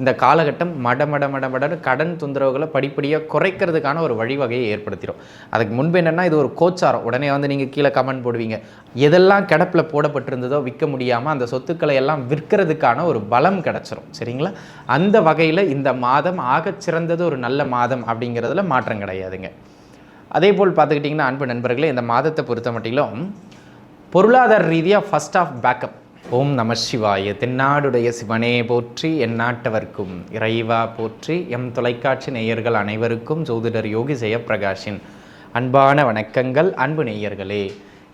இந்த காலகட்டம் மட மட மட மடன்னு கடன் தொந்தரவுகளை படிப்படியாக குறைக்கிறதுக்கான ஒரு வழிவகையை ஏற்படுத்திடும் அதுக்கு முன்பு என்னென்னா இது ஒரு கோச்சாரம். உடனே வந்து நீங்கள் கீழே கமெண்ட் போடுவீங்க. எதெல்லாம் கிடப்பில் போடப்பட்டிருந்ததோ விற்க முடியாமல் அந்த சொத்துக்களை எல்லாம் விற்கிறதுக்கான ஒரு பலம் கிடச்சிரும். சரிங்களா? அந்த வகையில் இந்த மாதம் ஆகச்சிறந்தது ஒரு நல்ல மாதம் அப்படிங்கிறதுல மாற்றம் கிடையாதுங்க. அதே போல் பார்த்துக்கிட்டிங்கன்னா அன்பு நண்பர்களே இந்த மாதத்தை பொறுத்த மட்டிலும் பொருளாதார ரீதியாக ஃபஸ்ட் ஆஃப் பேக்கப் ஓம் நம சிவாய. தென்னாடுடைய சிவனே போற்றி என் நாட்டவர்க்கும் இறைவா போற்றி எம் தொலைக்காட்சி நேயர்கள் அனைவருக்கும் ஜோதிடர் யோகி ஜெயப்பிரகாஷின் அன்பான வணக்கங்கள். அன்பு நேயர்களே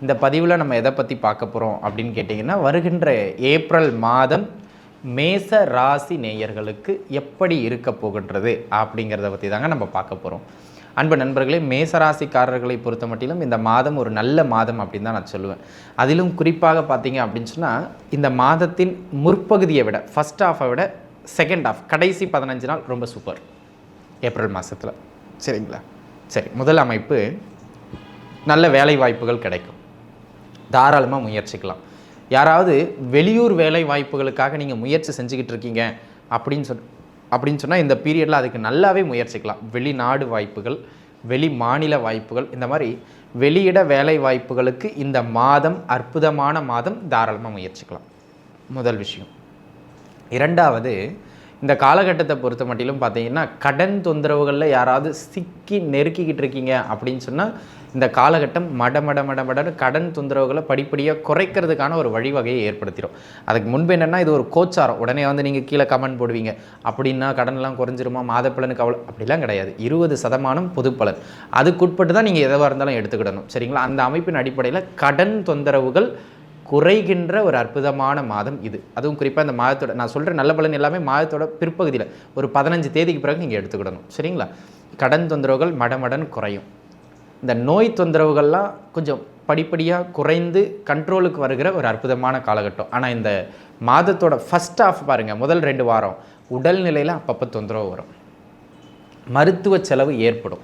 இந்த பதிவில் நம்ம எதை பற்றி பார்க்க போகிறோம் அப்படின்னு கேட்டிங்கன்னா வருகின்ற ஏப்ரல் மாதம் மேச ராசி நேயர்களுக்கு எப்படி இருக்க போகின்றது அப்படிங்கிறத பற்றி தாங்க நம்ம பார்க்க போகிறோம் அன்பு நண்பர்களே மேசராசிக்காரர்களை பொறுத்த மட்டிலும் இந்த மாதம் ஒரு நல்ல மாதம் அப்படின்னு தான் நான் சொல்லுவேன். அதிலும் குறிப்பாக பார்த்தீங்க அப்படின்னு சொன்னால் இந்த மாதத்தின் முற்பகுதியை விட ஃபஸ்ட் ஹாஃபை விட செகண்ட் ஹாஃப் கடைசி பதினஞ்சு நாள் ரொம்ப சூப்பர் ஏப்ரல் மாதத்தில் சரிங்களா? சரி முதல் அமைப்பு நல்ல வேலை வாய்ப்புகள் கிடைக்கும். தாராளமாக முயற்சிக்கலாம். யாராவது வெளியூர் வேலை வாய்ப்புகளுக்காக நீங்கள் முயற்சி செஞ்சுக்கிட்டு இருக்கீங்க அப்படின்னு சொல் அப்படின்னு சொன்னால் இந்த பீரியடில் அதுக்கு நல்லாவே முயற்சிக்கலாம். வெளிநாடு வாய்ப்புகள் வெளி மாநில வாய்ப்புகள் இந்த மாதிரி வெளியிட வேலை வாய்ப்புகளுக்கு இந்த மாதம் அற்புதமான மாதம் தாராளமாக முயற்சிக்கலாம். முதல் விஷயம். இரண்டாவது இந்த காலகட்டத்தை பொறுத்த மட்டிலும் பார்த்தீங்கன்னா கடன் தொந்தரவுகளில் யாராவது சிக்கி நெருக்கிக்கிட்டு இருக்கீங்க அப்படின்னு சொன்னால் இந்த காலகட்டம் மட மட மட மடன்னு கடன் தொந்தரவுகளை படிப்படியாக குறைக்கிறதுக்கான ஒரு வழிவகையை ஏற்படுத்திடும் அதுக்கு முன்பு என்னென்னா இது ஒரு கோச்சாரம். உடனே வந்து நீங்கள் கீழே கமெண்ட் போடுவீங்க. அப்படின்னா கடன்லாம் குறைஞ்சிருமா? மாதப்பலனுக்கு அவ்வளோ அப்படிலாம் கிடையாது. இருபது சதமானம் பொதுப்பலன் அதுக்குட்பட்டு தான் நீங்கள் எதுவாக இருந்தாலும் எடுத்துக்கிடணும். சரிங்களா? அந்த அமைப்பின் அடிப்படையில் கடன் தொந்தரவுகள் குறைகின்ற ஒரு அற்புதமான மாதம் இது. அதுவும் குறிப்பாக இந்த மாதத்தோட நான் சொல்கிற நல்ல பலன் எல்லாமே மாதத்தோட பிற்பகுதியில் ஒரு பதினஞ்சு தேதிக்கு பிறகு நீங்கள் எடுத்துக்கிடணும். சரிங்களா? கடன் தொந்தரவுகள் மடமடன் குறையும். இந்த நோய் தொந்தரவுகள்லாம் கொஞ்சம் படிப்படியாக குறைந்து கண்ட்ரோலுக்கு வருகிற ஒரு அற்புதமான காலகட்டம். ஆனால் இந்த மாதத்தோட ஃபஸ்ட் ஆஃப் பாருங்கள் முதல் ரெண்டு வாரம் உடல்நிலையில் அப்பப்போ தொந்தரவு வரும். மருத்துவ செலவு ஏற்படும்.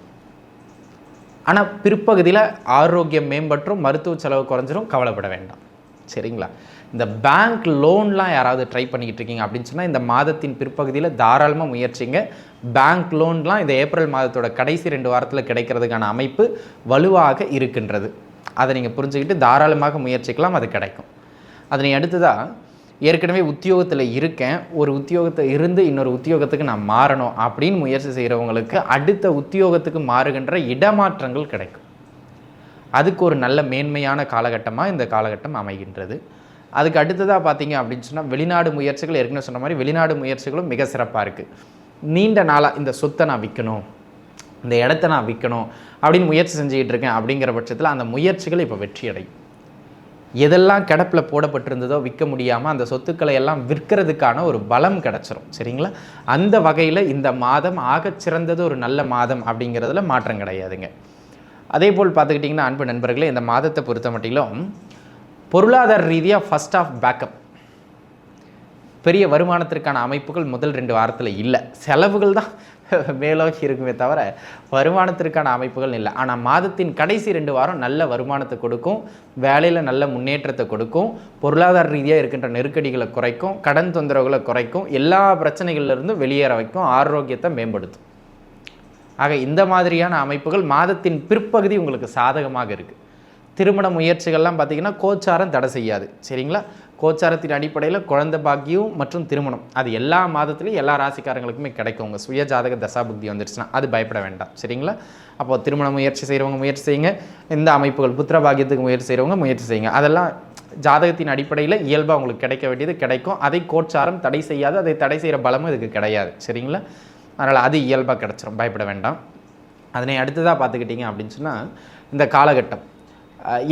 ஆனால் பிற்பகுதியில் ஆரோக்கியம் மேம்பற்றும் மருத்துவ செலவு குறைஞ்சிரும் கவலைப்பட வேண்டாம். சரிங்களா? இந்த பேங்க் லோன்லாம் யாராவது ட்ரை பண்ணிக்கிட்டு இருக்கீங்க அப்படின்னு சொன்னால் இந்த மாதத்தின் பிற்பகுதியில் தாராளமாக முயற்சிங்க. பேங்க் லோன்லாம் இந்த ஏப்ரல் மாதத்தோட கடைசி ரெண்டு வாரத்தில் கிடைக்கிறதுக்கான அமைப்பு வலுவாக இருக்கின்றது. அதை நீங்கள் புரிஞ்சுக்கிட்டு தாராளமாக முயற்சிக்கலாம் அது கிடைக்கும். அதனை அடுத்ததாக ஏற்கனவே உத்தியோகத்தில் இருக்கேன். ஒரு உத்தியோகத்தை இருந்து இன்னொரு உத்தியோகத்துக்கு நான் மாறணும் அப்படின்னு முயற்சி செய்கிறவங்களுக்கு அடுத்த உத்தியோகத்துக்கு மாறுகின்ற இடமாற்றங்கள் கிடைக்கும். அதுக்கு ஒரு நல்ல மேன்மையான காலகட்டமாக இந்த காலகட்டம் அமைகின்றது. அதுக்கு அடுத்ததாக பார்த்தீங்க அப்படின்னு சொன்னால் வெளிநாடு முயற்சிகள் ஏற்கனவே சொன்ன மாதிரி வெளிநாடு முயற்சிகளும் மிக சிறப்பாக இருக்குது நீண்ட நாளாக இந்த சொத்தை நான் விற்கணும் இந்த இடத்த நான் விற்கணும் அப்படின்னு முயற்சி செஞ்சுக்கிட்டு இருக்கேன் அப்படிங்கிற பட்சத்தில் அந்த முயற்சிகள் இப்போ வெற்றி அடையும் எதெல்லாம் கிடப்பில் போடப்பட்டிருந்ததோ விற்க முடியாமல் அந்த சொத்துக்களை எல்லாம் விற்கிறதுக்கான ஒரு பலம் கிடச்சிரும் சரிங்களா? அந்த வகையில் இந்த மாதம் ஆகச் சிறந்தது ஒரு நல்ல மாதம் அப்படிங்கிறதுல மாற்றம் கிடையாதுங்க. அதே போல் பார்த்துக்கிட்டிங்கன்னா அன்பு நண்பர்களே இந்த மாதத்தை பொறுத்த மட்டிலும் பொருளாதார ரீதியாக ஃபஸ்ட் ஆஃப் பேக்கப் பெரிய வருமானத்திற்கான அமைப்புகள் முதல் ரெண்டு வாரத்தில் இல்லை. செலவுகள் தான் மேலோக்கி இருக்குமே தவிர வருமானத்திற்கான அமைப்புகள் இல்லை. ஆனால் மாதத்தின் கடைசி ரெண்டு வாரம் நல்ல வருமானத்தை கொடுக்கும் வேலையில் நல்ல முன்னேற்றத்தை கொடுக்கும் பொருளாதார ரீதியாக இருக்கின்ற நெருக்கடிகளை குறைக்கும் கடன் தொந்தரவுகளை குறைக்கும் எல்லா பிரச்சனைகளிலிருந்தும் வெளியேற வைக்கும் ஆரோக்கியத்தை மேம்படுத்தும். ஆக இந்த மாதிரியான அமைப்புகள் மாதத்தின் பிற்பகுதி உங்களுக்கு சாதகமாக இருக்குது திருமண முயற்சிகள்லாம் பார்த்திங்கன்னா கோச்சாரம் தடை செய்யாது. சரிங்களா? கோச்சாரத்தின் அடிப்படையில் குழந்த பாக்கியம் மற்றும் திருமணம். அது எல்லா மாதத்துலையும் எல்லா ராசிக்காரங்களுக்குமே கிடைக்கும். உங்கள் சுய ஜாதக தசாபுக்தி வந்துருச்சுன்னா அது பயப்பட வேண்டாம். சரிங்களா? அப்போ திருமண முயற்சி செய்கிறவங்க முயற்சி செய்யுங்க. இந்த அமைப்புகள் புத்திர பாக்கியத்துக்கு முயற்சி செய்கிறவங்க முயற்சி செய்யுங்க. அதெல்லாம் ஜாதகத்தின் அடிப்படையில் இயல்பாக உங்களுக்கு கிடைக்க வேண்டியது கிடைக்கும். அதை கோச்சாரம் தடை செய்யாது. அதை தடை செய்கிற பலமும் இதுக்கு கிடையாது. சரிங்களா? அதனால் அது இயல்பாக கிடச்சிரும். பயப்பட வேண்டாம். அதனை அடுத்ததாக பார்த்துக்கிட்டிங்க அப்படின்னு சொன்னால் இந்த காலகட்டம்.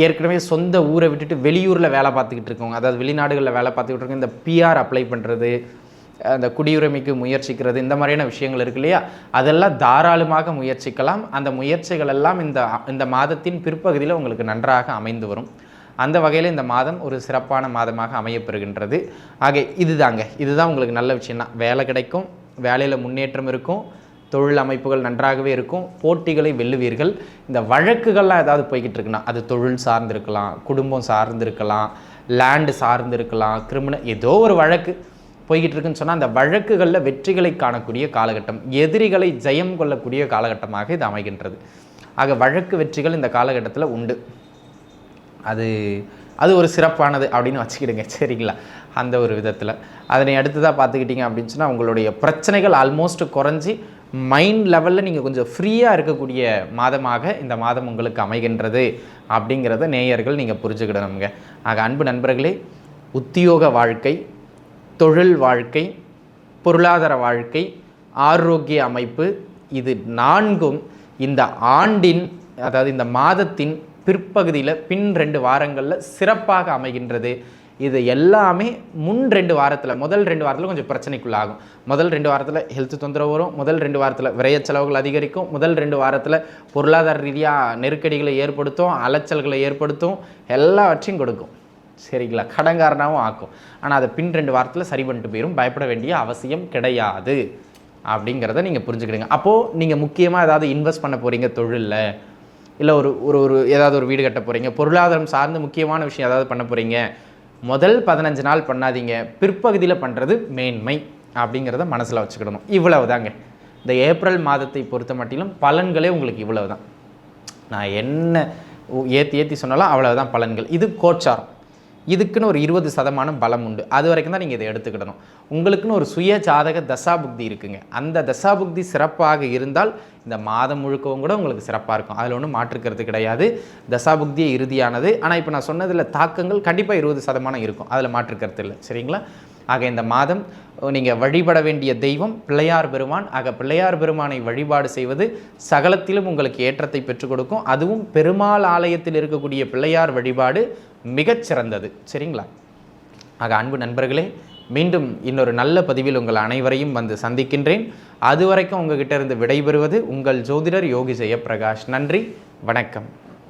ஏற்கனவே சொந்த ஊரை விட்டுட்டு வெளியூரில் வேலை பார்த்துக்கிட்டு இருக்கவங்க அதாவது வெளிநாடுகளில் வேலை பார்த்துக்கிட்டு இருக்கவங்க இந்த பிஆர் அப்ளை பண்ணுறது அந்த குடியுரிமைக்கு முயற்சிக்கிறது இந்த மாதிரியான விஷயங்கள் இருக்கு இல்லையா? அதெல்லாம் தாராளமாக முயற்சிக்கலாம். அந்த முயற்சிகள் எல்லாம் இந்த இந்த மாதத்தின் பிற்பகுதியில் உங்களுக்கு நன்றாக அமைந்து வரும். அந்த வகையில் இந்த மாதம் ஒரு சிறப்பான மாதமாக அமையப்பெறுகின்றது ஆக இதுதாங்க. இதுதான் உங்களுக்கு நல்ல விஷயம் தான் வேலை கிடைக்கும். வேலையில் முன்னேற்றம் இருக்கும். தொழில் அமைப்புகள் நன்றாகவே இருக்கும். போட்டிகளை வெல்லுவீர்கள். இந்த வழக்குகள்லாம் ஏதாவது போய்கிட்டு இருக்குன்னா அது தொழில் சார்ந்திருக்கலாம் குடும்பம் சார்ந்திருக்கலாம் லேண்டு சார்ந்திருக்கலாம் கிரிமினல் ஏதோ ஒரு வழக்கு போய்கிட்டு இருக்குன்னு சொன்னால் அந்த வழக்குகளில் வெற்றிகளை காணக்கூடிய காலகட்டம் எதிரிகளை ஜெயம் கொள்ளக்கூடிய காலகட்டமாக இது அமைகின்றது. ஆக வழக்கு வெற்றிகள் இந்த காலகட்டத்தில் உண்டு. அது அது ஒரு சிறப்பானது அப்படின்னு வச்சுக்கிடுங்க. சரிங்களா? அந்த ஒரு விதத்தில். அதனை அடுத்ததாக பார்த்துக்கிட்டிங்க அப்படின்னு சொன்னால் உங்களுடைய பிரச்சனைகள் ஆல்மோஸ்ட் குறைஞ்சி மைண்ட் லெவலில் நீங்கள் கொஞ்சம் ஃப்ரீயாக இருக்கக்கூடிய மாதமாக இந்த மாதம் உங்களுக்கு அமைகின்றது அப்படிங்கிறத நேயர்கள் நீங்கள் புரிஞ்சுக்கிடணுங்க. ஆக அன்பு நண்பர்களே உத்தியோக வாழ்க்கை தொழில் வாழ்க்கை பொருளாதார வாழ்க்கை ஆரோக்கிய அமைப்பு இது நான்கும் இந்த ஆண்டின் அதாவது இந்த மாதத்தின் பிற்பகுதியில் பின் ரெண்டு வாரங்களில் சிறப்பாக அமைகின்றது. இது எல்லாமே முன் ரெண்டு வாரத்தில் முதல் ரெண்டு வாரத்தில் கொஞ்சம் பிரச்சனைக்குள்ளாகும். முதல் ரெண்டு வாரத்தில் ஹெல்த் தொந்தரவு வரும் முதல் ரெண்டு வாரத்தில் விரைய செலவுகள் அதிகரிக்கும் முதல் ரெண்டு வாரத்தில் பொருளாதார ரீதியாக நெருக்கடிகளை ஏற்படுத்தும் அலைச்சல்களை ஏற்படுத்தும் எல்லாவற்றையும் கொடுக்கும். சரிங்களா? கடன்காரனாகவும் ஆக்கும். ஆனால் அதை பின் ரெண்டு வாரத்தில் சரி பண்ணிட்டு போயிடும் பயப்பட வேண்டிய அவசியம் கிடையாது. அப்படிங்கிறத நீங்கள் புரிஞ்சுக்கிடுங்க. அப்போது நீங்கள் முக்கியமாக ஏதாவது இன்வெஸ்ட் பண்ண போகிறீங்க தொழிலில். இல்லை ஒரு ஒரு ஒரு ஏதாவது ஒரு வீடு கட்ட போகிறீங்க பொருளாதாரம் சார்ந்து முக்கியமான விஷயம் ஏதாவது பண்ண போகிறீங்க முதல் பதினஞ்சு நாள் பண்ணாதீங்க. பிற்பகுதியில் பண்ணுறது மேன்மை அப்படிங்கிறத மனசில் வச்சுக்கிடணும். இவ்வளவு தாங்க இந்த ஏப்ரல் மாதத்தை பொறுத்த மட்டிலும் பலன்களே உங்களுக்கு இவ்வளவு தான் நான் என்ன ஏற்றி ஏற்றி சொன்னாலும் அவ்வளவுதான் பலன்கள். இது கோச்சாரம். இதுக்குன்னு ஒரு இருபது சதமானம் பலம் உண்டு. அது வரைக்கும் தான் நீங்கள் இதை எடுத்துக்கிடணும். உங்களுக்குன்னு ஒரு சுய ஜாதக தசாபுக்தி இருக்குங்க. அந்த தசாபுக்தி சிறப்பாக இருந்தால் இந்த மாதம் முழுக்கவும் கூட உங்களுக்கு சிறப்பாக இருக்கும். அதில் ஒன்றும் மாற்றுக்கிறது கிடையாது. தசாபுக்தியே இறுதியானது. ஆனால் இப்போ நான் சொன்னதில் தாக்கங்கள் கண்டிப்பாக இருபது சதமானம் இருக்கும். அதில் மாற்றுக்கிறது இல்லை. சரிங்களா? ஆக இந்த மாதம் நீங்கள் வழிபட வேண்டிய தெய்வம் பிள்ளையார் பெருமான். ஆக பிள்ளையார் பெருமானை வழிபாடு செய்வது சகலத்திலும் உங்களுக்கு ஏற்றத்தை பெற்றுக் கொடுக்கும். அதுவும் பெருமாள் ஆலயத்தில் இருக்கக்கூடிய பிள்ளையார் வழிபாடு மிகச்சிறந்தது. சரிங்களா? ஆக அன்பு நண்பர்களே மீண்டும் இன்னொரு நல்ல பதிவில் உங்கள் அனைவரையும் வந்து சந்திக்கின்றேன். அதுவரைக்கும் உங்ககிட்ட இருந்து விடைபெறுவது உங்கள் ஜோதிடர் யோகி ஜெயப்பிரகாஷ் நன்றி வணக்கம்.